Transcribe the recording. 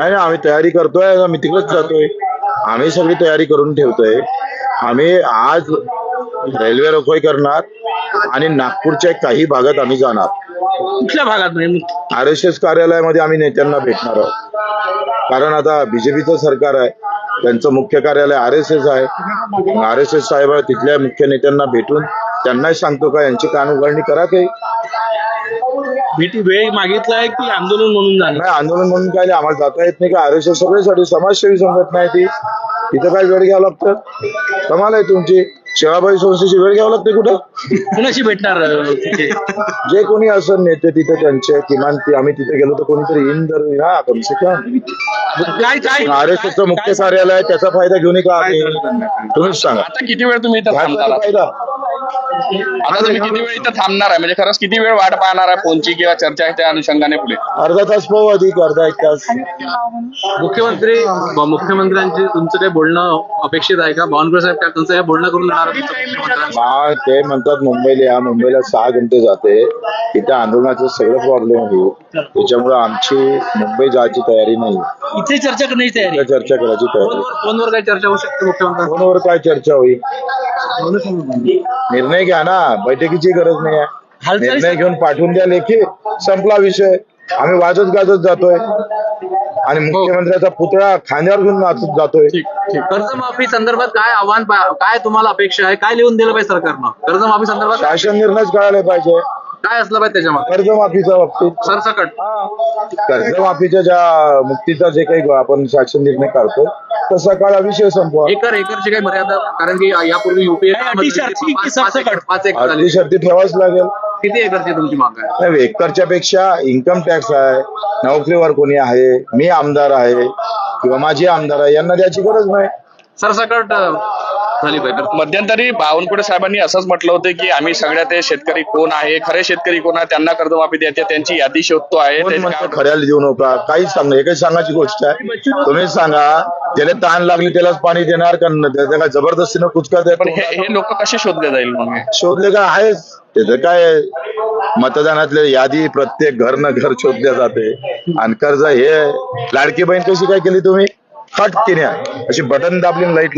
आम्ही तयारी करतोय आम्ही तिकडेच जातोय. आम्ही सगळी तयारी करून ठेवतोय. आम्ही आज रेल्वे रोखोई करणार आणि नागपूरच्या काही भागात आम्ही जाणार. कुठल्या भागात नाही? आर एस एस कार्यालयामध्ये आम्ही नेत्यांना भेटणार आहोत. कारण आता बीजेपीचं सरकार आहे त्यांचं मुख्य कार्यालय आर एस एस आहे. आर एस एस साहेब तिथल्या मुख्य नेत्यांना भेटून त्यांनाही सांगतो का यांची कान उघडणी करा काही. भेटी वेळ मागितलाय की आंदोलन म्हणून झालं? नाही आंदोलन म्हणून काय नाही, आम्हाला जाता येत नाही का आर एस एस सगळ्यासाठी समाजसेवी संघटना आहे ती. तिथं काय वेळ घ्यावं लागतं? कमाल आहे तुमची. सेवाभावी संस्थेची वेळ घ्यावं लागते कुठं? कुणाशी भेटणार अं, तिथे? जे कोणी असं नेते तिथे त्यांचे किमान ते आम्ही तिथे गेलो तर कोणीतरी येईन तर हा कमसे कम काय काय? आर एस एसचं मुख्य कार्यालय आहे, त्याचा फायदा घेऊन का आम्ही तुम्हीच सांगा. आता किती वेळ तुम्ही इथं काय थांबणार आहात? फायदा. आता तुम्ही किती वेळ इथं थांबणार आहे? म्हणजे खरंच किती वेळ वाट पाहणार आहे फोनची किंवा चर्चा आहे त्या अनुषंगाने पुढे? अर्धा तास पाहू अधिक अर्धा एक तास. मुख्यमंत्री मुख्यमंत्र्यांची तुमचं काही बोलणं अपेक्षित आहे का? बावनकुळे साहेब काय तुमचं काही बोलणं करून देणार? हा ते म्हणतात मुंबईला या मुंबईला सहा घंटे जाते. तिथे आंदोलनाचे सगळे प्रॉब्लेम होईल त्याच्यामुळे आमची मुंबई जायची तयारी नाही. इथे चर्चा करण्याची तयारी इथे चर्चा करायची तयारी फोनवर काय चर्चा होऊ शकते मुख्यमंत्र्यांची? फोनवर काय चर्चा होईल? निर्णय घ्या ना. बैठकीची गरज नाही आहे. निर्णय घेऊन पाठवून द्या लेखी. संपला विषय. आम्ही वाजत गाजत जातोय. आणि मुख्यमंत्र्याचा पुतळा खांद्यावर घेऊन नाचत जातोय. कर्जमाफी संदर्भात काय आव्हान काय तुम्हाला अपेक्षा आहे? काय लिहून दिलं पाहिजे सरकारनं? कर्जमाफी संदर्भात शासन निर्णयच कळायला पाहिजे. काय असलं पाहिजे त्याच्यामध्ये? कर्जमाफीच्या बाबतीत. सरसकट. कर्जमाफीच्या ज्या मुक्तीचा जे काही आपण शासन निर्णय काढतो तसा काळ हा विषय संपवा. एकर एकरची काही मर्यादा कारण की यापूर्वी युपीए पाच एकर झाली. अर्धी शर्ती ठेवाच लागेल. किती एकरची तुमची माग आहे? नाही, एकरच्या पेक्षा इन्कम टॅक्स आहे नोकरीवर कोणी आहे मी आमदार आहे किंवा माझे आमदार आहे यांना द्यायची गरज नाही. सरसकट अं, झाली पाहिजे मध्यंतरी बावनकुळे साहेबांनी असंच म्हटलं होतं की आम्ही सगळ्या ते शेतकरी कोण आहे खरे शेतकरी कोण आहे त्यांना कर्जमाफी द्यायचे त्यांची यादी शोधतो आहे खऱ्याला देऊ नका काहीच सांग हे काही सांगायची गोष्ट आहे. तुम्ही सांगा त्याला ताण लागली त्यालाच पाणी देणार का त्याला जबरदस्तीनं कुचका पण हे लोक कसे शोधले जाईल मग? शोधले का आहेच. त्याचं काय मतदानातले यादी प्रत्येक घर न घर शोधल्या जाते. आणि कर्ज हे लाडकी बहीण कशी काय केली तुम्ही? फट किन्या अशी बटन दाबली लाइट